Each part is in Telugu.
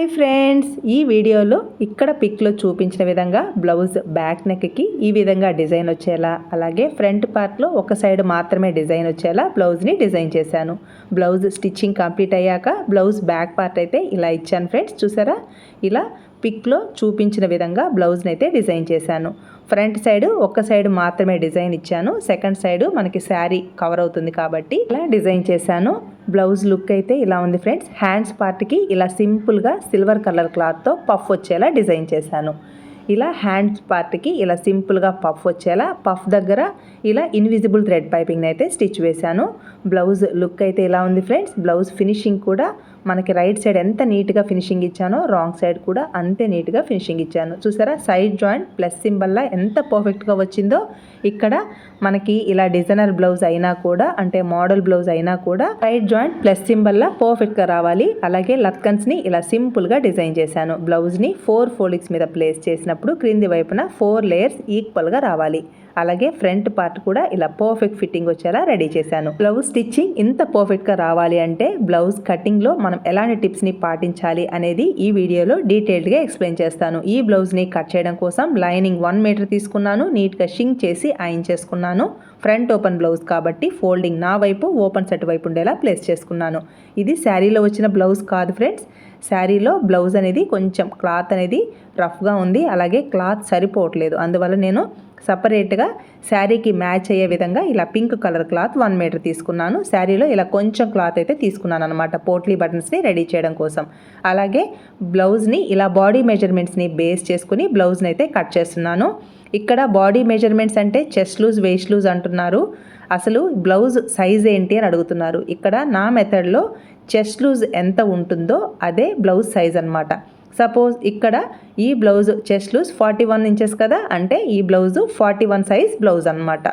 Hi friends. ఈ వీడియోలో ఇక్కడ పిక్లో చూపించిన విధంగా బ్లౌజ్ బ్యాక్ నెక్కి ఈ విధంగా డిజైన్ వచ్చేలా అలాగే ఫ్రంట్ పార్ట్లో ఒక సైడ్ మాత్రమే డిజైన్ వచ్చేలా బ్లౌజ్ని డిజైన్ చేశాను. బ్లౌజ్ స్టిచ్చింగ్ కంప్లీట్ అయ్యాక బ్లౌజ్ బ్యాక్ పార్ట్ అయితే ఇలా ఇచ్చాను ఫ్రెండ్స్. చూసారా? ఇలా పిక్లో చూపించిన విధంగా బ్లౌజ్ని అయితే డిజైన్ చేశాను. ఫ్రంట్ సైడ్ ఒక్క సైడ్ మాత్రమే డిజైన్ ఇచ్చాను. సెకండ్ సైడ్ మనకి శారీ కవర్ అవుతుంది కాబట్టి ఇలా డిజైన్ చేశాను. బ్లౌజ్ లుక్ అయితే ఇలా ఉంది ఫ్రెండ్స్. హ్యాండ్స్ పార్ట్కి ఇలా సింపుల్గా సిల్వర్ కలర్ క్లాత్తో పఫ్ వచ్చేలా డిజైన్ చేశాను. ఇలా హ్యాండ్స్ పార్ట్కి ఇలా సింపుల్గా పఫ్ వచ్చేలా పఫ్ దగ్గర ఇలా ఇన్విజిబుల్ థ్రెడ్ పైపింగ్ అయితే స్టిచ్ వేశాను. బ్లౌజ్ లుక్ అయితే ఇలా ఉంది ఫ్రెండ్స్. బ్లౌజ్ ఫినిషింగ్ కూడా మనకి రైట్ సైడ్ ఎంత నీట్గా ఫినిషింగ్ ఇచ్చానో రాంగ్ సైడ్ కూడా అంతే నీట్గా ఫినిషింగ్ ఇచ్చాను. చూసారా? సైడ్ జాయింట్ ప్లస్ సింబల్లా ఎంత పర్ఫెక్ట్గా వచ్చిందో ఇక్కడ మనకి ఇలా డిజైనర్ బ్లౌజ్ అయినా కూడా అంటే మోడల్ బ్లౌజ్ అయినా కూడా సైడ్ జాయింట్ ప్లస్ సింబల్లా పర్ఫెక్ట్గా రావాలి. అలాగే లత్కన్స్ని ఇలా సింపుల్గా డిజైన్ చేశాను. బ్లౌజ్ని ఫోర్ ఫోలిక్స్ మీద ప్లేస్ చేసినప్పుడు క్రింది వైపున ఫోర్ లేయర్స్ ఈక్వల్గా రావాలి. అలాగే ఫ్రంట్ పార్ట్ కూడా ఇలా పర్ఫెక్ట్ ఫిట్టింగ్ వచ్చేలా రెడీ చేశాను. బ్లౌజ్ స్టిచ్చింగ్ ఇంత పర్ఫెక్ట్గా రావాలి అంటే బ్లౌజ్ కటింగ్లో మనం ఎలాంటి టిప్స్ని పాటించాలి అనేది ఈ వీడియోలో డీటెయిల్డ్గా ఎక్స్ప్లెయిన్ చేస్తాను. ఈ బ్లౌజ్ని కట్ చేయడం కోసం లైనింగ్ వన్ మీటర్ తీసుకున్నాను. నీట్గా షింగ్ చేసి ఐన్ చేసుకున్నాను ఫ్రంట్ ఓపెన్ బ్లౌజ్ కాబట్టి ఫోల్డింగ్ నా వైపు ఓపెన్ సెట్ వైపు ఉండేలా ప్లేస్ చేసుకున్నాను. ఇది శారీలో వచ్చిన బ్లౌజ్ కాదు ఫ్రెండ్స్ శారీలో బ్లౌజ్ అనేది కొంచెం క్లాత్ అనేది రఫ్గా ఉంది. అలాగే క్లాత్ సరిపోవట్లేదు. అందువల్ల నేను సపరేట్గా శారీకి మ్యాచ్ అయ్యే విధంగా ఇలా pink colour cloth one metre తీసుకున్నాను. శారీలో ఇలా కొంచెం క్లాత్ అయితే తీసుకున్నాను అనమాట పోట్లీ బటన్స్ని రెడీ చేయడం కోసం. అలాగే బ్లౌజ్ని ఇలా బాడీ మెజర్మెంట్స్ని బేస్ చేసుకుని బ్లౌజ్ని అయితే కట్ చేస్తున్నాను. ఇక్కడ బాడీ మెజర్మెంట్స్ అంటే చెస్ట్ లూజ్ వేస్ట్ లూజ్ అంటున్నారు. అసలు బ్లౌజ్ సైజ్ ఏంటి అని అడుగుతున్నారు. ఇక్కడ నా మెథడ్లో చెస్ట్ లూజ్ ఎంత ఉంటుందో అదే బ్లౌజ్ సైజ్ అనమాట సపోజ్ ఇక్కడ ఈ blouse chest loose forty one inches కదా? అంటే ఈ blouse forty one size blouse అనమాట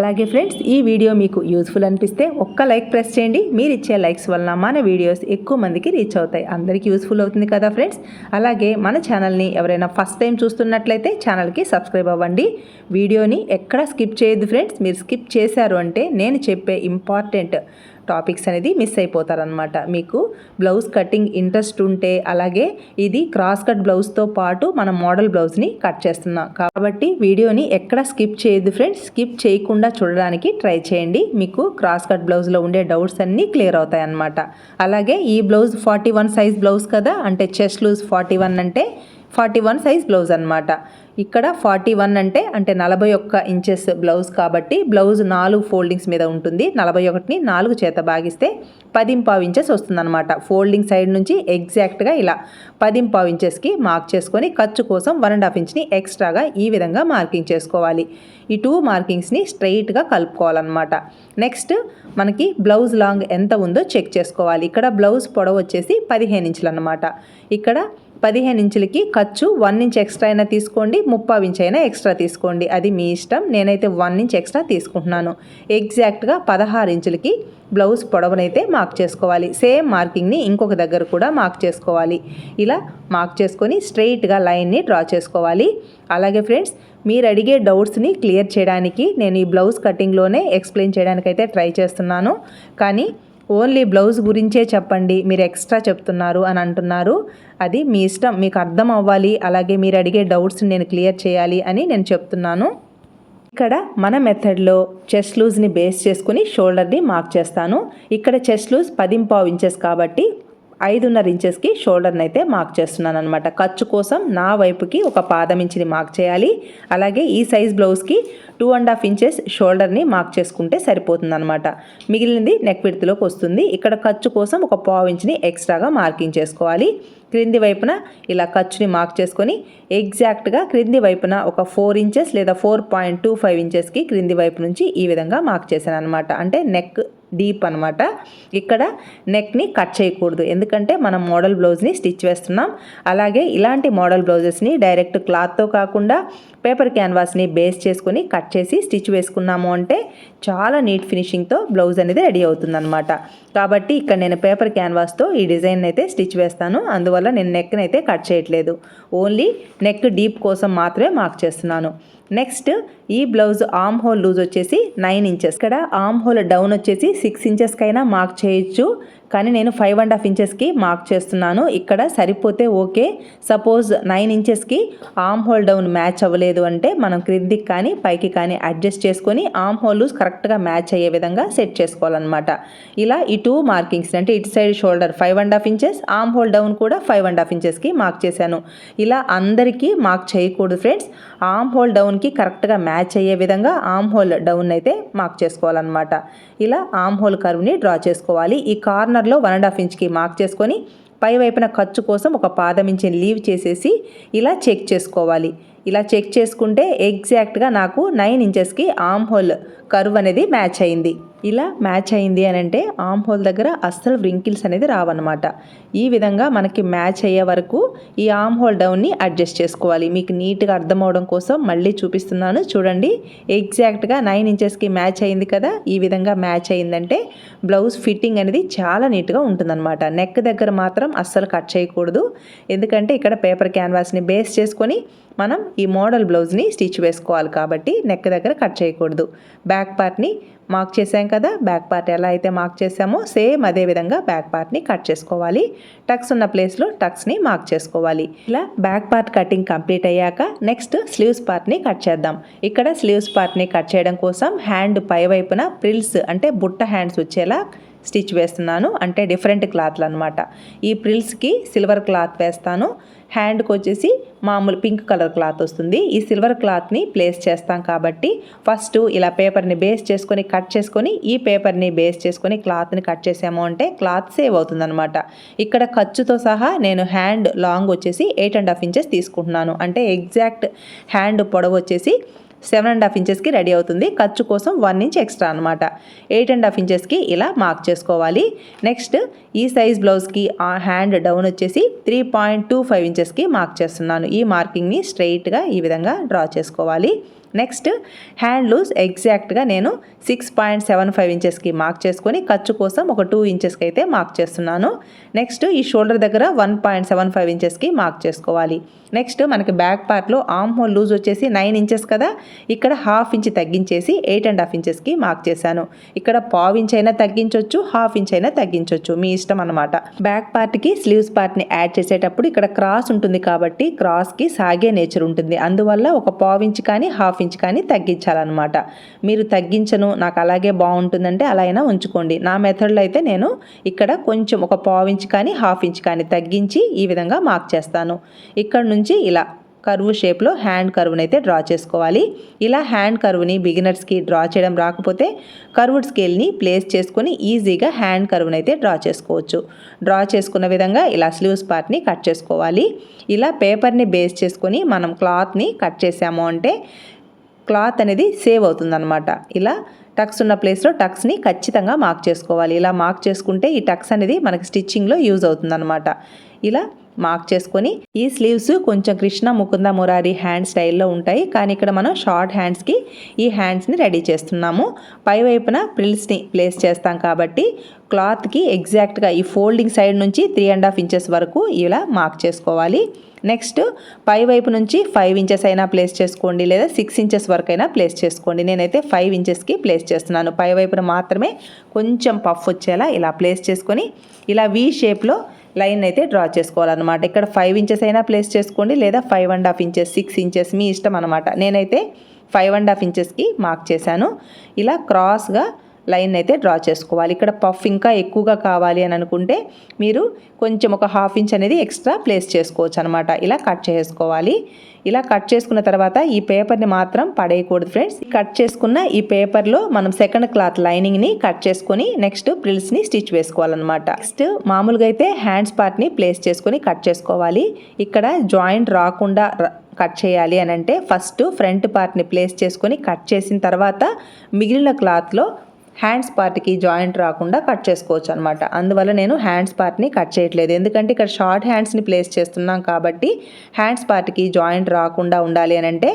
అలాగే ఫ్రెండ్స్ ఈ వీడియో మీకు యూస్ఫుల్ అనిపిస్తే ఒక్క లైక్ ప్రెస్ చేయండి. మీరు ఇచ్చే లైక్స్ వలన మన వీడియోస్ ఎక్కువ మందికి రీచ్ అవుతాయి. అందరికీ యూస్ఫుల్ అవుతుంది కదా ఫ్రెండ్స్ అలాగే మన ఛానల్ని ఎవరైనా ఫస్ట్ టైం చూస్తున్నట్లయితే ఛానల్కి సబ్స్క్రైబ్ అవ్వండి. వీడియోని ఎక్కడ స్కిప్ చేయొద్దు ఫ్రెండ్స్ మీరు స్కిప్ చేశారు అంటే నేను చెప్పే ఇంపార్టెంట్ టాపిక్స్ అనేది మిస్ అయిపోతారనమాట మీకు బ్లౌజ్ కటింగ్ ఇంట్రెస్ట్ ఉంటే అలాగే ఇది క్రాస్ కట్ బ్లౌజ్తో పాటు మనం మోడల్ బ్లౌజ్ని కట్ చేస్తున్నాం. కాబట్టి వీడియోని ఎక్కడ స్కిప్ చేయదు ఫ్రెండ్స్ స్కిప్ చేయకుండా చూడడానికి ట్రై చేయండి. మీకు క్రాస్ కట్ బ్లౌజ్లో ఉండే డౌట్స్ అన్నీ క్లియర్ అవుతాయి అన్నమాట అలాగే ఈ blouse forty one size blouse కదా? అంటే చెస్ట్ లూజ్ ఫార్టీ వన్ అంటే ఫార్టీ వన్ సైజ్ బ్లౌజ్ అనమాట ఇక్కడ ఫార్టీ వన్ అంటే అంటే నలభై ఒక్క ఇంచెస్ బ్లౌజ్ కాబట్టి బ్లౌజ్ నాలుగు ఫోల్డింగ్స్ మీద ఉంటుంది. నలభై ఒకటిని నాలుగు చేత భాగిస్తే పదింపావు ఇంచెస్ వస్తుందన్నమాట. ఫోల్డింగ్ సైడ్ నుంచి ఎగ్జాక్ట్గా ఇలా పదింపావు ఇంచెస్కి మార్క్ చేసుకొని ఖర్చు కోసం వన్ అండ్ హాఫ్ ఇంచ్ని ఎక్స్ట్రాగా ఈ విధంగా మార్కింగ్ చేసుకోవాలి. ఈ టూ మార్కింగ్స్ని స్ట్రైట్గా కలుపుకోవాలన్నమాట. నెక్స్ట్ మనకి బ్లౌజ్ లాంగ్ ఎంత ఉందో చెక్ చేసుకోవాలి. ఇక్కడ బ్లౌజ్ పొడవు వచ్చేసి పదిహేను ఇంచులు అనమాట ఇక్కడ పదిహేను ఇంచులకి ఖర్చు వన్ ఇంచ్ ఎక్స్ట్రా అయినా తీసుకోండి ముప్పావు ఇంచ్ అయినా ఎక్స్ట్రా తీసుకోండి. అది మీ ఇష్టం. నేనైతే వన్ ఇంచ్ ఎక్స్ట్రా తీసుకుంటున్నాను. ఎగ్జాక్ట్గా పదహారు ఇంచులకి బ్లౌజ్ పొడవునైతే మార్క్ చేసుకోవాలి. సేమ్ మార్కింగ్ని ఇంకొక దగ్గర కూడా మార్క్ చేసుకోవాలి. ఇలా మార్క్ చేసుకొని స్ట్రెయిట్గా లైన్ని డ్రా చేసుకోవాలి. అలాగే ఫ్రెండ్స్ మీరు అడిగే డౌట్స్ని క్లియర్ చేయడానికి నేను ఈ బ్లౌజ్ కటింగ్లోనే ఎక్స్ప్లెయిన్ చేయడానికైతే ట్రై చేస్తున్నాను. కానీ ఓన్లీ బ్లౌజ్ గురించే చెప్పండి మీరు ఎక్స్ట్రా చెప్తున్నారు అని అంటున్నారు. అది మీ ఇష్టం మీకు అర్థం అవ్వాలి అలాగే మీరు అడిగే డౌట్స్ నేను క్లియర్ చేయాలి అని నేను చెప్తున్నాను. ఇక్కడ మన మెథడ్లో చెస్ట్ లూజ్ని బేస్ చేసుకుని షోల్డర్ని మార్క్ చేస్తాను. ఇక్కడ చెస్ట్ లూజ్ పదింపావు ఇంచెస్ కాబట్టి ఐదున్నర ఇంచెస్కి షోల్డర్ని అయితే మార్క్ చేస్తున్నాను అనమాట ఖర్చు కోసం నా వైపుకి ఒక పాదం ఇంచుని మార్క్ చేయాలి. అలాగే ఈ సైజ్ బ్లౌజ్కి టూ అండ్ హాఫ్ ఇంచెస్ షోల్డర్ని మార్క్ చేసుకుంటే సరిపోతుంది అనమాట మిగిలినది నెక్ విడ్త్లోకి వస్తుంది. ఇక్కడ ఖర్చు కోసం ఒక పావు ఇంచుని ఎక్స్ట్రాగా మార్కింగ్ చేసుకోవాలి. క్రింది వైపున ఇలా ఖర్చుని మార్క్ చేసుకొని ఎగ్జాక్ట్గా క్రింది వైపున ఒక ఫోర్ ఇంచెస్ లేదా ఫోర్ పాయింట్ టూ ఫైవ్ ఇంచెస్కి క్రింది వైపు నుంచి ఈ విధంగా మార్క్ చేశాను అనమాట అంటే నెక్ డీప్ అనమాట ఇక్కడ నెక్ని కట్ చేయకూడదు. ఎందుకంటే మనం మోడల్ బ్లౌజ్ని స్టిచ్ వేస్తున్నాం. అలాగే ఇలాంటి మోడల్ బ్లౌజెస్ని డైరెక్ట్ క్లాత్తో కాకుండా పేపర్ క్యాన్వాస్ని బేస్ చేసుకొని కట్ చేసి స్టిచ్ వేసుకున్నాము అంటే చాలా నీట్ ఫినిషింగ్తో బ్లౌజ్ అనేది రెడీ అవుతుందన్నమాట. కాబట్టి ఇక్కడ నేను పేపర్ క్యాన్వాస్తో ఈ డిజైన్ అయితే స్టిచ్ వేస్తాను. అందువల్ల నేను నెక్ని అయితే కట్ చేయట్లేదు. ఓన్లీ నెక్ డీప్ కోసం మాత్రమే మార్క్ చేస్తున్నాను. నెక్స్ట్ ఈ బ్లౌజ్ ఆమ్ హోల్ లూజ్ వచ్చేసి నైన్ ఇంచెస్. ఇక్కడ ఆమ్ హోల్ డౌన్ వచ్చేసి సిక్స్ ఇంచెస్కైనా మార్క్ చేయొచ్చు. కానీ నేను ఫైవ్ అండ్ హాఫ్ ఇంచెస్కి మార్క్ చేస్తున్నాను. ఇక్కడ సరిపోతే ఓకే. సపోజ్ నైన్ ఇంచెస్కి ఆమ్ హోల్ డౌన్ మ్యాచ్ అవ్వలేదు అంటే మనం క్రిందికి కానీ పైకి కానీ అడ్జస్ట్ చేసుకొని ఆమ్ హోల్ కరెక్ట్గా మ్యాచ్ అయ్యే విధంగా సెట్ చేసుకోవాలన్నమాట. ఇలా ఈ టూ మార్కింగ్స్ అంటే ఇటు side shoulder five and half inches arm hole down కూడా ఫైవ్ అండ్ హాఫ్ ఇంచెస్కి మార్క్ చేశాను. ఇలా అందరికీ మార్క్ చేయకూడదు ఫ్రెండ్స్. ఆమ్ హోల్ డౌన్కి కరెక్ట్గా మ్యాచ్ అయ్యే విధంగా ఆమ్ హోల్ డౌన్ అయితే మార్క్ చేసుకోవాలన్నమాట. ఇలా ఆమ్ హోల్ కర్వ్ని డ్రా చేసుకోవాలి. ఈ కార్నర్లో వన్ అండ్ హాఫ్ ఇంచ్కి మార్క్ చేసుకొని పై వైపున ఖర్చు కోసం ఒక పాదం ఇంచిని లీవ్ చేసేసి ఇలా చెక్ చేసుకోవాలి. ఇలా చెక్ చేసుకుంటే ఎగ్జాక్ట్గా నాకు నైన్ ఇంచెస్కి ఆమ్ హోల్ కర్వ్ అనేది మ్యాచ్ అయింది. ఇలా మ్యాచ్ అయింది అని అంటే ఆమ్ హోల్ దగ్గర అస్సలు వ్రింకిల్స్ అనేది రావన్నమాట. ఈ విధంగా మనకి మ్యాచ్ అయ్యే వరకు ఈ ఆమ్ హోల్ డౌన్ని అడ్జస్ట్ చేసుకోవాలి. మీకు నీట్గా అర్థం అవడం కోసం మళ్ళీ చూపిస్తున్నాను. చూడండి ఎగ్జాక్ట్గా నైన్ ఇంచెస్కి మ్యాచ్ అయింది కదా ఈ విధంగా మ్యాచ్ అయిందంటే బ్లౌజ్ ఫిట్టింగ్ అనేది చాలా నీట్గా ఉంటుందన్నమాట. నెక్ దగ్గర మాత్రం అస్సలు కట్ చేయకూడదు. ఎందుకంటే ఇక్కడ పేపర్ క్యాన్వాస్ని బేస్ చేసుకొని మనం ఈ మోడల్ బ్లౌజ్ని స్టిచ్ వేసుకోవాలి కాబట్టి నెక్ దగ్గర కట్ చేయకూడదు. బ్యాక్ పార్ట్ని మార్క్ చేసాం కదా బ్యాక్ పార్ట్ ఎలా అయితే మార్క్ చేసామో సేమ్ అదే విధంగా బ్యాక్ పార్ట్ని కట్ చేసుకోవాలి. టక్స్ ఉన్న ప్లేస్లో టక్స్ని మార్క్ చేసుకోవాలి. ఇలా బ్యాక్ పార్ట్ కటింగ్ కంప్లీట్ అయ్యాక నెక్స్ట్ స్లీవ్స్ పార్ట్ని కట్ చేద్దాం. ఇక్కడ స్లీవ్స్ పార్ట్ని కట్ చేయడం కోసం హ్యాండ్ పై వైపున ప్రిల్స్ అంటే బుట్ట హ్యాండ్స్ వచ్చేలా స్టిచ్ వేస్తున్నాను. అంటే డిఫరెంట్ క్లాత్లు అనమాట ఈ ప్రిల్స్కి సిల్వర్ క్లాత్ వేస్తాను. హ్యాండ్కి వచ్చేసి మామూలు పింక్ కలర్ క్లాత్ వస్తుంది. ఈ సిల్వర్ క్లాత్ని ప్లేస్ చేస్తాం కాబట్టి ఫస్ట్ ఇలా పేపర్ని బేస్ చేసుకొని కట్ చేసుకొని ఈ పేపర్ని బేస్ చేసుకొని క్లాత్ని కట్ చేసాము అంటే క్లాత్ సేవ్ అవుతుందన్నమాట. ఇక్కడ ఖర్చుతో సహా నేను హ్యాండ్ లాంగ్ వచ్చేసి ఎయిట్ అండ్ హాఫ్ ఇంచెస్ తీసుకుంటున్నాను. అంటే ఎగ్జాక్ట్ హ్యాండ్ పొడవు వచ్చేసి సెవెన్ అండ్ హాఫ్ ఇంచెస్కి రెడీ అవుతుంది. ఖర్చు కోసం వన్ ఇంచ్ ఎక్స్ట్రా అనమాట ఎయిట్ అండ్ హాఫ్ ఇంచెస్కి ఇలా మార్క్ చేసుకోవాలి. నెక్స్ట్ ఈ సైజ్ బ్లౌజ్కి ఆ హ్యాండ్ డౌన్ వచ్చేసి త్రీ పాయింట్ టూ ఫైవ్ ఇంచెస్కి మార్క్ చేస్తున్నాను. ఈ మార్కింగ్ని స్ట్రైట్గా ఈ విధంగా డ్రా చేసుకోవాలి. నెక్స్ట్ హ్యాండ్ లూజ్ ఎగ్జాక్ట్గా నేను సిక్స్ పాయింట్ సెవెన్ ఫైవ్ ఇంచెస్కి మార్క్ చేసుకొని ఖర్చు కోసం ఒక టూ ఇంచెస్కి అయితే మార్క్ చేస్తున్నాను. నెక్స్ట్ ఈ షోల్డర్ దగ్గర వన్ పాయింట్ సెవెన్ ఫైవ్ ఇంచెస్కి మార్క్ చేసుకోవాలి. నెక్స్ట్ మనకి బ్యాక్ పార్ట్లో ఆమ్ హోల్ లూజ్ వచ్చేసి నైన్ ఇంచెస్ కదా? ఇక్కడ హాఫ్ ఇంచ్ తగ్గించేసి ఎయిట్ అండ్ హాఫ్ ఇంచెస్కి మార్క్ చేశాను. ఇక్కడ పావు ఇంచ్ అయినా తగ్గించవచ్చు హాఫ్ ఇంచ్ అయినా తగ్గించవచ్చు మీ ఇష్టం అనమాట బ్యాక్ పార్ట్కి స్లీవ్స్ పార్ట్ని యాడ్ చేసేటప్పుడు ఇక్కడ క్రాస్ ఉంటుంది కాబట్టి క్రాస్కి సాగే నేచర్ ఉంటుంది. అందువల్ల ఒక పావు ఇంచ్ కానీ హాఫ్ హాఫ్ ఇంచ్ కానీ తగ్గించాలన్నమాట. మీరు తగ్గించను నాకు అలాగే బాగుంటుందంటే అలా అయినా ఉంచుకోండి. నా మెథడ్లో అయితే నేను ఇక్కడ కొంచెం ఒక పావు ఇంచ్ కానీ హాఫ్ ఇంచ్ కానీ తగ్గించి ఈ విధంగా మార్క్ చేస్తాను. ఇక్కడ నుంచి ఇలా కర్వ్ షేప్లో హ్యాండ్ కర్వ్ని అయితే డ్రా చేసుకోవాలి. ఇలా హ్యాండ్ కర్వ్ని బిగినర్స్కి డ్రా చేయడం రాకపోతే కర్వ్డ్ స్కేల్ని ప్లేస్ చేసుకొని ఈజీగా హ్యాండ్ కర్వ్ని అయితే డ్రా చేసుకోవచ్చు. డ్రా చేసుకున్న విధంగా ఇలా స్లీవ్స్ పార్ట్ని కట్ చేసుకోవాలి. ఇలా పేపర్ని బేస్ చేసుకొని మనం క్లాత్ని కట్ చేసాము అంటే క్లాత్ అనేది సేవ్ అవుతుందన్నమాట. ఇలా టక్స్ ఉన్న ప్లేస్లో టక్స్ని ఖచ్చితంగా మార్క్ చేసుకోవాలి. ఇలా మార్క్ చేసుకుంటే ఈ టక్స్ అనేది మనకి స్టిచ్చింగ్లో యూజ్ అవుతుందన్నమాట. ఇలా మార్క్ చేసుకొని ఈ స్లీవ్స్ కొంచెం కృష్ణ ముకుంద మురారి హ్యాండ్ స్టైల్లో ఉంటాయి. కానీ ఇక్కడ మనం షార్ట్ హ్యాండ్స్కి ఈ హ్యాండ్స్ని రెడీ చేస్తున్నాము. పై వైపున ప్రిల్స్ని ప్లేస్ చేస్తాం కాబట్టి క్లాత్కి ఎగ్జాక్ట్గా ఈ ఫోల్డింగ్ సైడ్ నుంచి త్రీ అండ్ హాఫ్ ఇంచెస్ వరకు ఇలా మార్క్ చేసుకోవాలి. నెక్స్ట్ పై వైపు నుంచి ఫైవ్ ఇంచెస్ అయినా ప్లేస్ చేసుకోండి లేదా సిక్స్ ఇంచెస్ వరకు అయినా ప్లేస్ చేసుకోండి. నేనైతే ఫైవ్ ఇంచెస్కి ప్లేస్ చేస్తున్నాను. పై వైపున మాత్రమే కొంచెం పఫ్ వచ్చేలా ఇలా ప్లేస్ చేసుకొని ఇలా వీ షేప్లో లైన్ అయితే డ్రా చేసుకోవాలన్నమాట. ఇక్కడ ఫైవ్ ఇంచెస్ అయినా ప్లేస్ చేసుకోండి లేదా five and half inches six inches మీ ఇష్టం అనమాట నేనైతే ఫైవ్ అండ్ హాఫ్ ఇంచెస్కి మార్క్ చేశాను. ఇలా క్రాస్గా లైన్ అయితే డ్రా చేసుకోవాలి. ఇక్కడ పఫ్ ఇంకా ఎక్కువగా కావాలి అని అనుకుంటే మీరు కొంచెం ఒక హాఫ్ ఇంచ్ అనేది ఎక్స్ట్రా ప్లేస్ చేసుకోవచ్చు అనమాట ఇలా కట్ చేసుకోవాలి. ఇలా కట్ చేసుకున్న తర్వాత ఈ పేపర్ని మాత్రం పడేయకూడదు ఫ్రెండ్స్. కట్ చేసుకున్న ఈ పేపర్లో మనం సెకండ్ క్లాత్ లైనింగ్ని కట్ చేసుకొని నెక్స్ట్ ప్రిల్స్ని స్టిచ్ వేసుకోవాలన్నమాట. నెక్స్ట్ మామూలుగా అయితే హ్యాండ్స్ పార్ట్ని ప్లేస్ చేసుకొని కట్ చేసుకోవాలి. ఇక్కడ జాయింట్ రాకుండా కట్ చేయాలి అని అంటే ఫస్ట్ ఫ్రంట్ పార్ట్ని ప్లేస్ చేసుకొని కట్ చేసిన తర్వాత మిగిలిన క్లాత్లో హ్యాండ్స్ పార్ట్కి జాయింట్ రాకుండా కట్ చేసుకోవచ్చు అనమాట అందువల్ల నేను హ్యాండ్స్ పార్ట్ని కట్ చేయట్లేదు. ఎందుకంటే ఇక్కడ షార్ట్ హ్యాండ్స్ని ప్లేస్ చేస్తున్నాం కాబట్టి హ్యాండ్స్ పార్ట్కి జాయింట్ రాకుండా ఉండాలి అని అంటే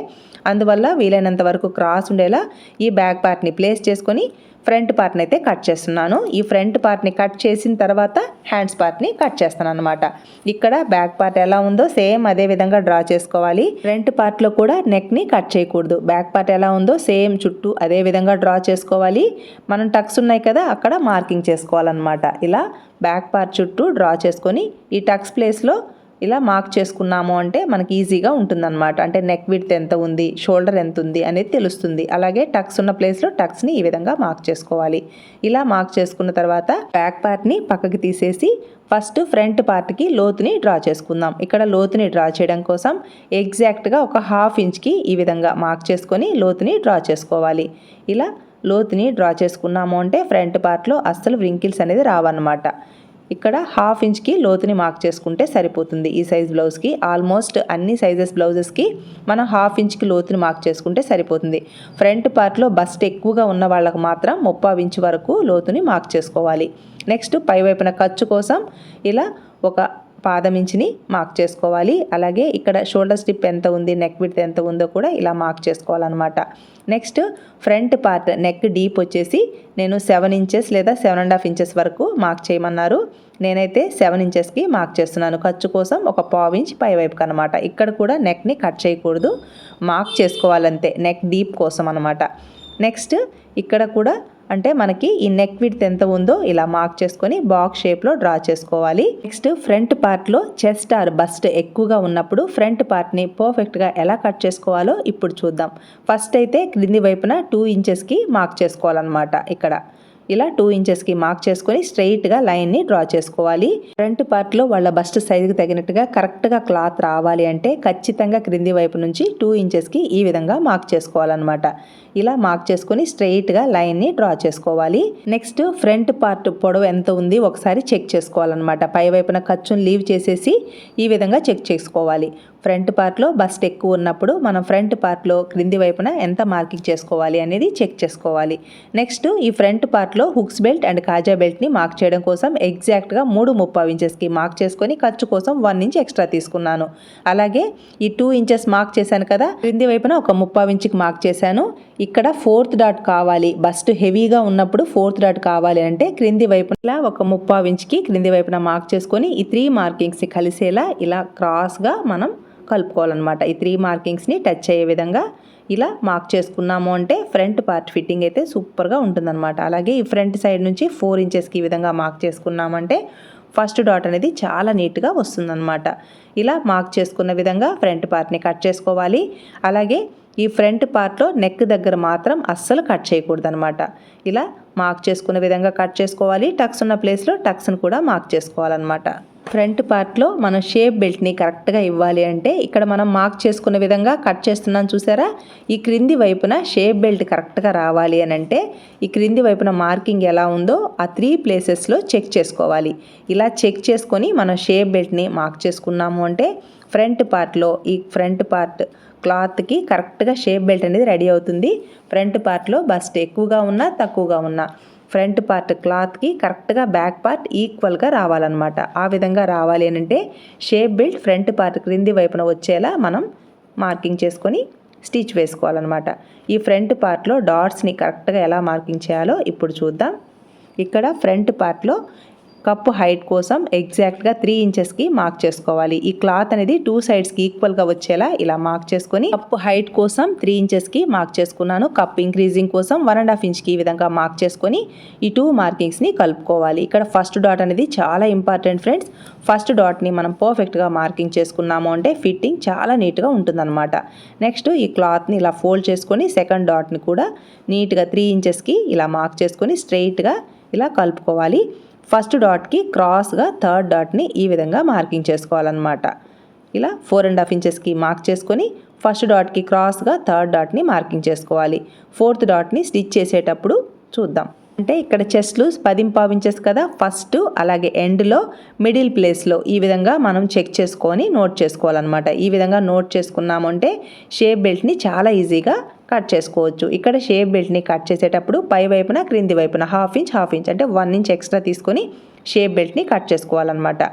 అందువల్ల వీలైనంత వరకు క్రాస్ ఉండేలా ఈ బ్యాక్ పార్ట్ని ప్లేస్ చేసుకొని ఫ్రంట్ పార్ట్ని అయితే కట్ చేస్తున్నాను. ఈ ఫ్రంట్ పార్ట్ని కట్ చేసిన తర్వాత హ్యాండ్స్ పార్ట్ని కట్ చేస్తాను అనమాట ఇక్కడ బ్యాక్ పార్ట్ ఎలా ఉందో సేమ్ అదే విధంగా డ్రా చేసుకోవాలి. ఫ్రంట్ పార్ట్లో కూడా నెక్ని కట్ చేయకూడదు. బ్యాక్ పార్ట్ ఎలా ఉందో సేమ్ చుట్టూ అదే విధంగా డ్రా చేసుకోవాలి. మనం టక్స్ ఉన్నాయి కదా అక్కడ మార్కింగ్ చేసుకోవాలన్నమాట. ఇలా బ్యాక్ పార్ట్ చుట్టూ డ్రా చేసుకొని ఈ టక్స్ ప్లేస్లో ఇలా మార్క్ చేసుకున్నాము అంటే మనకి ఈజీగా ఉంటుందన్నమాట. అంటే నెక్ విడ్త్ ఎంత ఉంది షోల్డర్ ఎంత ఉంది అనేది తెలుస్తుంది. అలాగే టక్స్ ఉన్న ప్లేస్లో టక్స్ని ఈ విధంగా మార్క్ చేసుకోవాలి. ఇలా మార్క్ చేసుకున్న తర్వాత బ్యాక్ పార్ట్ని పక్కకి తీసేసి ఫస్ట్ ఫ్రంట్ పార్ట్కి లోతుని డ్రా చేసుకుందాం. ఇక్కడ లోతుని డ్రా చేయడం కోసం ఎగ్జాక్ట్గా ఒక హాఫ్ ఇంచ్కి ఈ విధంగా మార్క్ చేసుకొని లోతుని డ్రా చేసుకోవాలి. ఇలా లోతుని డ్రా చేసుకున్నాము అంటే ఫ్రంట్ పార్ట్లో అస్సలు వ్రింకిల్స్ అనేది రావన్నమాట. ఇక్కడ హాఫ్ ఇంచ్కి లోతుని మార్క్ చేసుకుంటే సరిపోతుంది. ఈ సైజ్ బ్లౌజ్కి ఆల్మోస్ట్ అన్ని సైజెస్ బ్లౌజెస్కి మనం హాఫ్ ఇంచ్కి లోతుని మార్క్ చేసుకుంటే సరిపోతుంది. ఫ్రంట్ పార్ట్లో బస్ట్ ఎక్కువగా ఉన్న వాళ్ళకు మాత్రం ముప్పావు ఇంచ్ వరకు లోతుని మార్క్ చేసుకోవాలి. నెక్స్ట్ పై వైపున ఖర్చు కోసం ఇలా ఒక పాదం ఇంచుని మార్క్ చేసుకోవాలి. అలాగే ఇక్కడ షోల్డర్ స్టిప్ ఎంత ఉంది నెక్ విడ్త్ ఎంత ఉందో కూడా ఇలా మార్క్ చేసుకోవాలన్నమాట. Next front part neck deep వచ్చేసి నేను సెవెన్ ఇంచెస్ లేదా సెవెన్ అండ్ హాఫ్ ఇంచెస్ వరకు మార్క్ చేయమన్నారు. నేనైతే సెవెన్ ఇంచెస్కి మార్క్ చేస్తున్నాను. ఖర్చు కోసం ఒక పావు ఇంచ్ పై వైపుకి అనమాట ఇక్కడ కూడా నెక్ని కట్ చేయకూడదు. మార్క్ చేసుకోవాలంతే. నెక్ డీప్ కోసం అనమాట నెక్స్ట్ ఇక్కడ కూడా అంటే మనకి ఈ నెక్ విడ్త్ ఎంత ఉందో ఇలా మార్క్ చేసుకొని బాక్స్ షేప్లో డ్రా చేసుకోవాలి. నెక్స్ట్ ఫ్రంట్ పార్ట్లో చెస్ట్ ఆర్ బస్ట్ ఎక్కువగా ఉన్నప్పుడు ఫ్రంట్ పార్ట్ని పర్ఫెక్ట్గా ఎలా కట్ చేసుకోవాలో ఇప్పుడు చూద్దాం. ఫస్ట్ అయితే క్రింది వైపున టూ ఇంచెస్కి మార్క్ చేసుకోవాలన్నమాట. ఇక్కడ ఇలా టూ ఇంచెస్కి మార్క్ చేసుకొని స్ట్రైట్గా లైన్ని డ్రా చేసుకోవాలి. ఫ్రంట్ పార్ట్లో వాళ్ళ బస్ట్ సైజుకి తగినట్టుగా కరెక్ట్గా క్లాత్ రావాలి అంటే ఖచ్చితంగా క్రింది వైపు నుంచి టూ ఇంచెస్కి ఈ విధంగా మార్క్ చేసుకోవాలన్నమాట. ఇలా మార్క్ చేసుకొని స్ట్రైట్గా లైన్ని డ్రా చేసుకోవాలి. నెక్స్ట్ ఫ్రంట్ పార్ట్ పొడవు ఎంత ఉంది ఒకసారి చెక్ చేసుకోవాలన్నమాట. పై వైపున ఖర్చును లీవ్ చేసేసి ఈ విధంగా చెక్ చేసుకోవాలి. ఫ్రంట్ పార్ట్లో బస్ట్ ఎక్కువ ఉన్నప్పుడు మనం ఫ్రంట్ పార్ట్లో క్రింది వైపున ఎంత మార్కింగ్ చేసుకోవాలి అనేది చెక్ చేసుకోవాలి. నెక్స్ట్ ఈ ఫ్రంట్ పార్ట్లో హుక్స్ బెల్ట్ అండ్ కాజా బెల్ట్ని మార్క్ చేయడం కోసం ఎగ్జాక్ట్గా మూడు ముప్పావు ఇంచెస్కి మార్క్ చేసుకొని ఖర్చు కోసం వన్ ఇంచ్ ఎక్స్ట్రా తీసుకున్నాను. అలాగే ఈ టూ ఇంచెస్ మార్క్ చేశాను కదా క్రింది వైపున ఒక ముప్పావు ఇంచుకి మార్క్ చేశాను. ఇక్కడ ఫోర్త్ డాట్ కావాలి బస్ట్ హెవీగా ఉన్నప్పుడు ఫోర్త్ డాట్ కావాలి అంటే క్రింది వైపున ఇలా ఒక ముప్పావు ఇంచ్కి క్రింది వైపున మార్క్ చేసుకొని ఈ త్రీ మార్కింగ్స్ కలిసేలా ఇలా క్రాస్గా మనం కలుపుకోవాలన్నమాట. ఈ త్రీ మార్కింగ్స్ని టచ్ అయ్యే విధంగా ఇలా మార్క్ చేసుకున్నాము అంటే ఫ్రంట్ పార్ట్ ఫిట్టింగ్ అయితే సూపర్గా ఉంటుందన్నమాట. అలాగే ఈ ఫ్రంట్ సైడ్ నుంచి ఫోర్ ఇంచెస్కి ఈ విధంగా మార్క్ చేసుకున్నామంటే ఫస్ట్ డాట్ అనేది చాలా నీట్గా వస్తుందన్నమాట. ఇలా మార్క్ చేసుకున్న విధంగా ఫ్రంట్ పార్ట్ని కట్ చేసుకోవాలి. అలాగే ఈ ఫ్రంట్ పార్ట్లో నెక్ దగ్గర మాత్రం అస్సలు కట్ చేయకూడదు అనమాట ఇలా మార్క్ చేసుకున్న విధంగా కట్ చేసుకోవాలి. టక్స్ ఉన్న ప్లేస్లో టక్స్ని కూడా మార్క్ చేసుకోవాలన్నమాట. ఫ్రంట్ పార్ట్లో మనం షేప్ బెల్ట్ని కరెక్ట్గా ఇవ్వాలి అంటే ఇక్కడ మనం మార్క్ చేసుకున్న విధంగా కట్ చేస్తున్నాం చూసారా? ఈ క్రింది వైపున షేప్ బెల్ట్ కరెక్ట్గా రావాలి అని అంటే ఈ క్రింది వైపున మార్కింగ్ ఎలా ఉందో ఆ త్రీ ప్లేసెస్లో చెక్ చేసుకోవాలి. ఇలా చెక్ చేసుకొని మనం షేప్ బెల్ట్ని మార్క్ చేసుకున్నాము అంటే ఫ్రంట్ పార్ట్లో ఈ ఫ్రంట్ పార్ట్ క్లాత్కి కరెక్ట్గా షేప్ బెల్ట్ అనేది రెడీ అవుతుంది. ఫ్రంట్ పార్ట్లో బస్ట్ ఎక్కువగా ఉన్నా తక్కువగా ఉన్నా. ఫ్రంట్ పార్ట్ క్లాత్కి కరెక్ట్గా బ్యాక్ పార్ట్ ఈక్వల్గా రావాలన్నమాట. ఆ విధంగా రావాలి అని అంటే షేప్ బెల్ట్ ఫ్రంట్ పార్ట్ క్రింది వైపున వచ్చేలా మనం మార్కింగ్ చేసుకొని స్టిచ్ వేసుకోవాలన్నమాట. ఈ ఫ్రంట్ పార్ట్లో డాట్స్ని కరెక్ట్గా ఎలా మార్కింగ్ చేయాలో ఇప్పుడు చూద్దాం. ఇక్కడ ఫ్రంట్ పార్ట్లో కప్పు హైట్ కోసం ఎగ్జాక్ట్గా త్రీ ఇంచెస్కి మార్క్ చేసుకోవాలి. ఈ క్లాత్ అనేది టూ సైడ్స్కి ఈక్వల్గా వచ్చేలా ఇలా మార్క్ చేసుకొని కప్పు హైట్ కోసం త్రీ ఇంచెస్కి మార్క్ చేసుకున్నాను. కప్ ఇంక్రీజింగ్ కోసం వన్ అండ్ హాఫ్ ఇంచ్కి ఈ విధంగా మార్క్ చేసుకొని ఈ టూ మార్కింగ్స్ని కలుపుకోవాలి. ఇక్కడ ఫస్ట్ డాట్ అనేది చాలా ఇంపార్టెంట్ ఫ్రెండ్స్ ఫస్ట్ డాట్ని మనం పర్ఫెక్ట్గా మార్కింగ్ చేసుకున్నాము అంటే ఫిట్టింగ్ చాలా నీట్గా ఉంటుందన్నమాట. నెక్స్ట్ ఈ క్లాత్ని ఇలా ఫోల్డ్ చేసుకొని సెకండ్ డాట్ని కూడా నీట్గా త్రీ ఇంచెస్కి ఇలా మార్క్ చేసుకొని స్ట్రైట్గా ఇలా కలుపుకోవాలి. ఫస్ట్ డాట్కి క్రాస్గా థర్డ్ డాట్ని ఈ విధంగా మార్కింగ్ చేసుకోవాలన్నమాట. ఇలా ఫోర్ అండ్ హాఫ్ ఇంచెస్కి మార్క్ చేసుకొని ఫస్ట్ డాట్కి క్రాస్గా థర్డ్ డాట్ని మార్కింగ్ చేసుకోవాలి. ఫోర్త్ డాట్ని స్టిచ్ చేసేటప్పుడు చూద్దాం. అంటే ఇక్కడ చెస్ట్ లూజ్ పదింపావు ఇంచెస్ కదా ఫస్ట్ అలాగే ఎండ్లో మిడిల్ ప్లేస్లో ఈ విధంగా మనం చెక్ చేసుకొని నోట్ చేసుకోవాలన్నమాట. ఈ విధంగా నోట్ చేసుకున్నామంటే షేప్ బెల్ట్ని చాలా ఈజీగా కట్ చేసుకోవచ్చు. ఇక్కడ షేప్ బెల్ట్ని కట్ చేసేటప్పుడు పై వైపున క్రింది వైపున హాఫ్ ఇంచ్ హాఫ్ ఇంచ్ అంటే వన్ ఇంచ్ ఎక్స్ట్రా తీసుకొని షేప్ బెల్ట్ని కట్ చేసుకోవాలన్నమాట.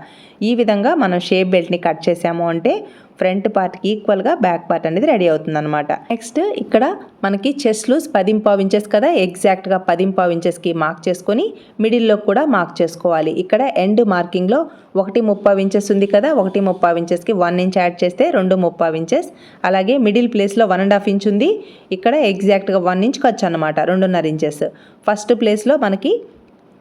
ఈ విధంగా మనం షేప్ బెల్ట్ని కట్ చేసాము అంటే ఫ్రంట్ పార్ట్కి ఈక్వల్గా బ్యాక్ పార్ట్ అనేది రెడీ అవుతుంది అనమాట నెక్స్ట్ ఇక్కడ మనకి చెస్ట్ లూస్ పదింపావు ఇంచెస్ కదా ఎగ్జాక్ట్గా పదింపావు ఇంచెస్కి మార్క్ చేసుకొని మిడిల్లో కూడా మార్క్ చేసుకోవాలి. ఇక్కడ ఎండ్ మార్కింగ్లో ఒకటి ముప్పావు ఇంచెస్ ఉంది కదా ఒకటి ముప్పావు ఇంచెస్కి వన్ ఇంచ్ యాడ్ చేస్తే రెండు ముప్పావు ఇంచెస్. అలాగే మిడిల్ ప్లేస్లో వన్ అండ్ హాఫ్ ఇంచ్ ఉంది ఇక్కడ ఎగ్జాక్ట్గా వన్ ఇంచ్ ఖర్చు అనమాట రెండున్నర ఇంచెస్. ఫస్ట్ ప్లేస్లో మనకి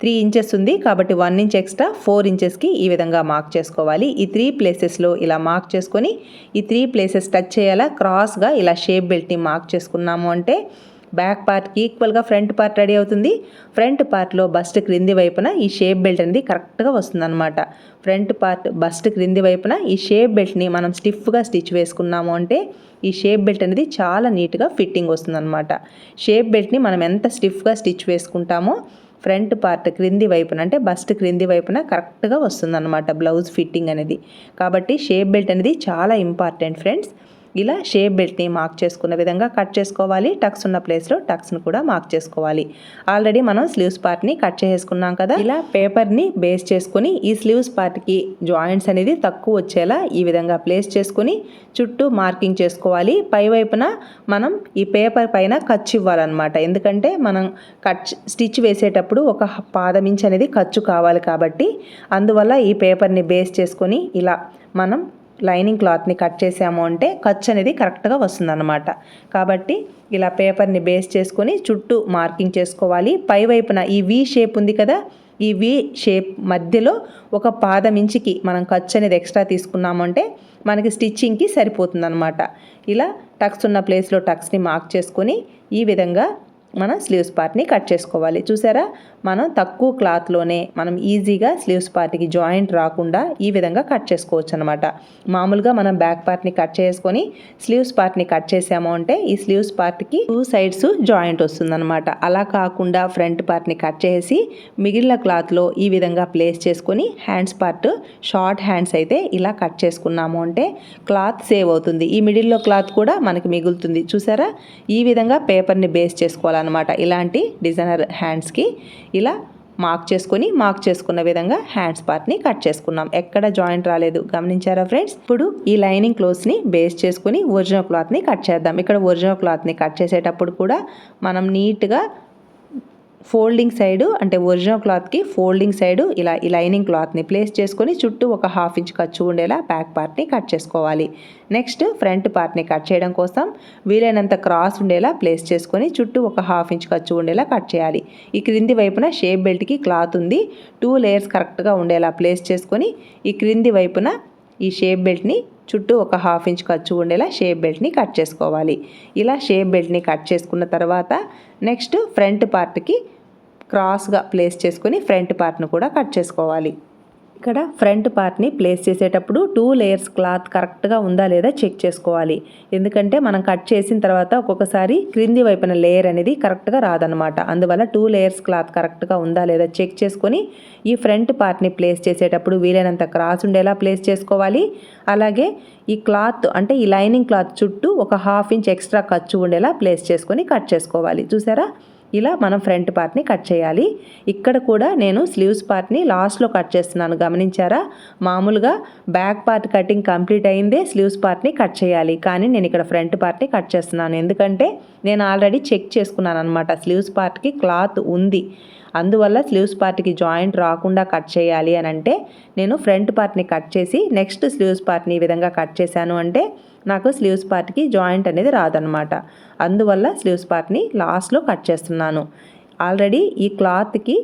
త్రీ ఇంచెస్ ఉంది కాబట్టి వన్ ఇంచ్ ఎక్స్ట్రా ఫోర్ ఇంచెస్కి ఈ విధంగా మార్క్ చేసుకోవాలి. ఈ త్రీ ప్లేసెస్లో ఇలా మార్క్ చేసుకొని ఈ త్రీ ప్లేసెస్ టచ్ చేయాలా? క్రాస్గా ఇలా షేప్ బెల్ట్ని మార్క్ చేసుకున్నాము అంటే బ్యాక్ పార్ట్కి ఈక్వల్గా ఫ్రంట్ పార్ట్ రెడీ అవుతుంది. ఫ్రంట్ పార్ట్లో బస్ట్ క్రింది వైపున ఈ షేప్ బెల్ట్ అనేది కరెక్ట్గా వస్తుందన్నమాట. ఫ్రంట్ పార్ట్ బస్ట్ క్రింది వైపున ఈ షేప్ బెల్ట్ని మనం స్టిఫ్గా స్టిచ్ వేసుకున్నాము అంటే ఈ షేప్ బెల్ట్ అనేది చాలా నీట్గా ఫిట్టింగ్ వస్తుందన్నమాట. షేప్ బెల్ట్ని మనం ఎంత స్టిఫ్గా స్టిచ్ వేసుకుంటామో ఫ్రంట్ పార్ట్ క్రింది వైపున అంటే బస్ట్ క్రింది వైపున కరెక్ట్గా వస్తుందన్నమాట బ్లౌజ్ ఫిట్టింగ్ అనేది. కాబట్టి షేప్ బెల్ట్ అనేది చాలా ఇంపార్టెంట్ ఫ్రెండ్స్. ఇలా షేప్ బెల్ట్ని మార్క్ చేసుకున్న విధంగా కట్ చేసుకోవాలి. టక్స్ ఉన్న ప్లేస్లో టక్స్ను కూడా మార్క్ చేసుకోవాలి. ఆల్రెడీ మనం స్లీవ్స్ పార్ట్ని కట్ చేసుకున్నాం కదా. ఇలా పేపర్ని బేస్ చేసుకుని ఈ స్లీవ్స్ పార్ట్కి జాయింట్స్ అనేది తక్కువ వచ్చేలా ఈ విధంగా ప్లేస్ చేసుకుని చుట్టూ మార్కింగ్ చేసుకోవాలి. పై వైపున మనం ఈ పేపర్ పైన ఖర్చు ఇవ్వాలన్నమాట. ఎందుకంటే మనం కట్ స్టిచ్ వేసేటప్పుడు ఒక పాదమించి అనేది ఖర్చు కావాలి కాబట్టి అందువల్ల ఈ పేపర్ని బేస్ చేసుకొని ఇలా మనం లైనింగ్ క్లాత్ని కట్ చేసాము అంటే ఖర్చు అనేది కరెక్ట్గా వస్తుందన్నమాట. కాబట్టి ఇలా పేపర్ని బేస్ చేసుకొని చుట్టూ మార్కింగ్ చేసుకోవాలి. పై వైపున ఈ వి షేప్ ఉంది కదా ఈ వి షేప్ మధ్యలో ఒక పాదం ఇంచికి మనం ఖర్చు అనేది ఎక్స్ట్రా తీసుకున్నామంటే మనకి స్టిచ్చింగ్కి సరిపోతుందన్నమాట. ఇలా టక్స్ ఉన్న ప్లేస్లో టక్స్ని మార్క్ చేసుకొని ఈ విధంగా మనం స్లీవ్స్ పార్ట్ని కట్ చేసుకోవాలి. చూసారా? మనం తక్కువ క్లాత్లోనే మనం ఈజీగా స్లీవ్స్ పార్ట్కి జాయింట్ రాకుండా ఈ విధంగా కట్ చేసుకోవచ్చు అనమాట మామూలుగా మనం బ్యాక్ పార్ట్ని కట్ చేసుకొని స్లీవ్స్ పార్ట్ని కట్ చేసాము అంటే ఈ స్లీవ్స్ పార్ట్కి టూ సైడ్స్ జాయింట్ వస్తుందన్నమాట. అలా కాకుండా ఫ్రంట్ పార్ట్ని కట్ చేసి మిగిలిన క్లాత్లో ఈ విధంగా ప్లేస్ చేసుకొని హ్యాండ్స్ పార్ట్ షార్ట్ హ్యాండ్స్ అయితే ఇలా కట్ చేసుకున్నాము అంటే క్లాత్ సేవ్ అవుతుంది. ఈ మిడిల్లో క్లాత్ కూడా మనకి మిగులుతుంది. చూసారా? ఈ విధంగా పేపర్ని బేస్ చేసుకోవాలి. చేసుకోవాలన్నమాట ఇలాంటి డిజైనర్ హ్యాండ్స్కి ఇలా మార్క్ చేసుకొని మార్క్ చేసుకున్న విధంగా హ్యాండ్స్ పార్ట్ని కట్ చేసుకున్నాం. ఎక్కడ జాయింట్ రాలేదు. గమనించారా ఫ్రెండ్స్? ఇప్పుడు ఈ లైనింగ్ క్లోత్స్ని బేస్ చేసుకుని ఒరిజినల్ క్లాత్ని కట్ చేద్దాం. ఇక్కడ ఒరిజినల్ క్లాత్ని కట్ చేసేటప్పుడు కూడా మనం నీట్గా ఫోల్డింగ్ సైడు అంటే ఒరిజినల్ క్లాత్కి ఫోల్డింగ్ సైడు ఇలా ఈ లైనింగ్ క్లాత్ని ప్లేస్ చేసుకొని చుట్టూ ఒక హాఫ్ ఇంచ్ ఖర్చు ఉండేలా బ్యాక్ పార్ట్ని కట్ చేసుకోవాలి. నెక్స్ట్ ఫ్రంట్ పార్ట్ని కట్ చేయడం కోసం వీలైనంత క్రాస్ ఉండేలా ప్లేస్ చేసుకొని చుట్టూ ఒక హాఫ్ ఇంచ్ ఖర్చు ఉండేలా కట్ చేయాలి. ఈ క్రింది వైపున షేప్ బెల్ట్కి క్లాత్ ఉంది. టూ లేయర్స్ కరెక్ట్గా ఉండేలా ప్లేస్ చేసుకొని ఈ క్రింది వైపున ఈ షేప్ బెల్ట్ని చుట్టూ ఒక హాఫ్ ఇంచ్ ఖర్చు ఉండేలా షేప్ బెల్ట్ని కట్ చేసుకోవాలి. ఇలా షేప్ బెల్ట్ని కట్ చేసుకున్న తర్వాత నెక్స్ట్ ఫ్రంట్ పార్ట్కి క్రాస్గా ప్లేస్ చేసుకొని ఫ్రంట్ పార్ట్ను కూడా కట్ చేసుకోవాలి. ఇక్కడ ఫ్రంట్ పార్ట్ని ప్లేస్ చేసేటప్పుడు టూ లేయర్స్ క్లాత్ కరెక్ట్గా ఉందా లేదా చెక్ చేసుకోవాలి. ఎందుకంటే మనం కట్ చేసిన తర్వాత ఒక్కొక్కసారి క్రింది వైపున లేయర్ అనేది కరెక్ట్గా రాదనమాట అందువల్ల టూ లేయర్స్ క్లాత్ కరెక్ట్గా ఉందా లేదా చెక్ చేసుకొని ఈ ఫ్రంట్ పార్ట్ని ప్లేస్ చేసేటప్పుడు వీలైనంత క్రాస్ ఉండేలా ప్లేస్ చేసుకోవాలి. అలాగే ఈ క్లాత్ అంటే ఈ లైనింగ్ క్లాత్ చుట్టూ ఒక హాఫ్ ఇంచ్ ఎక్స్ట్రా ఖర్చు ఉండేలా ప్లేస్ చేసుకొని కట్ చేసుకోవాలి. చూసారా? ఇలా మనం ఫ్రంట్ పార్ట్ని కట్ చేయాలి. ఇక్కడ కూడా నేను స్లీవ్స్ పార్ట్ని లాస్ట్లో కట్ చేస్తున్నాను. గమనించారా? మామూలుగా బ్యాక్ పార్ట్ కటింగ్ కంప్లీట్ అయిందే స్లీవ్స్ పార్ట్ని కట్ చేయాలి. కానీ నేను ఇక్కడ ఫ్రంట్ పార్ట్ని కట్ చేస్తున్నాను. ఎందుకంటే నేను ఆల్రెడీ చెక్ చేసుకున్నాను అనమాట స్లీవ్స్ పార్ట్కి క్లాత్ ఉంది. అందువల్ల స్లీవ్స్ పార్ట్కి జాయింట్ రాకుండా కట్ చేయాలి అని అంటే నేను ఫ్రంట్ పార్ట్ని కట్ చేసి నెక్స్ట్ స్లీవ్స్ పార్ట్ని ఈ విధంగా కట్ చేశాను అంటే నాకు స్లీవ్స్ పార్ట్కి జాయింట్ అనేది రాదనమాట అందువల్ల స్లీవ్స్ పార్ట్ని లాస్ట్లో కట్ చేస్తున్నాను. ఆల్రెడీ ఈ క్లాత్కి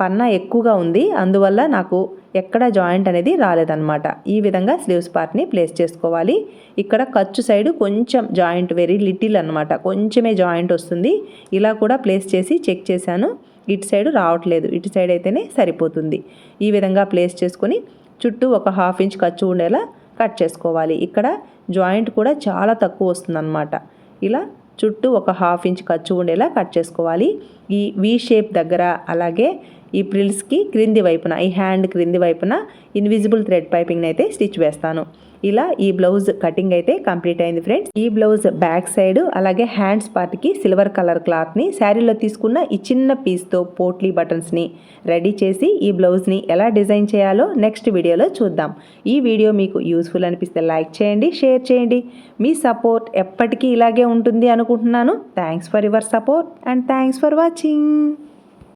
పన్నా ఎక్కువగా ఉంది. అందువల్ల నాకు ఎక్కడ జాయింట్ అనేది రాలేదన్నమాట. ఈ విధంగా స్లీవ్స్ పార్ట్ని ప్లేస్ చేసుకోవాలి. ఇక్కడ ఖర్చు సైడ్ కొంచెం జాయింట్ వెరీ లిటిల్ అనమాట కొంచెమే జాయింట్ వస్తుంది. ఇలా కూడా ప్లేస్ చేసి చెక్ చేశాను. ఇటు సైడ్ రావట్లేదు. ఇటు సైడ్ అయితేనే సరిపోతుంది. ఈ విధంగా ప్లేస్ చేసుకొని చుట్టూ ఒక హాఫ్ ఇంచ్ ఖర్చు ఉండేలా కట్ చేసుకోవాలి. ఇక్కడ జాయింట్ కూడా చాలా తక్కువ వస్తుందన్నమాట. ఇలా చుట్టూ ఒక హాఫ్ ఇంచ్ ఖర్చు ఉండేలా కట్ చేసుకోవాలి. ఈ వీ షేప్ దగ్గర అలాగే ఈ ప్రిల్స్కి క్రింది వైపున ఈ హ్యాండ్ క్రింది వైపున ఇన్విజిబుల్ థ్రెడ్ పైపింగ్ అయితే స్టిచ్ వేస్తాను. ఇలా ఈ బ్లౌజ్ కటింగ్ అయితే కంప్లీట్ అయింది ఫ్రెండ్స్. ఈ బ్లౌజ్ బ్యాక్ సైడ్ అలాగే హ్యాండ్స్ పార్ట్కి సిల్వర్ కలర్ క్లాత్ని శారీలో తీసుకున్న ఈ చిన్న పీస్తో పోట్లీ బటన్స్ని రెడీ చేసి ఈ బ్లౌజ్ని ఎలా డిజైన్ చేయాలో నెక్స్ట్ వీడియోలో చూద్దాం. ఈ వీడియో మీకు యూస్ఫుల్ అనిపిస్తే లైక్ చేయండి షేర్ చేయండి. మీ సపోర్ట్ ఎప్పటికీ ఇలాగే ఉంటుంది అనుకుంటున్నాను. Thanks for your support and thanks for watching.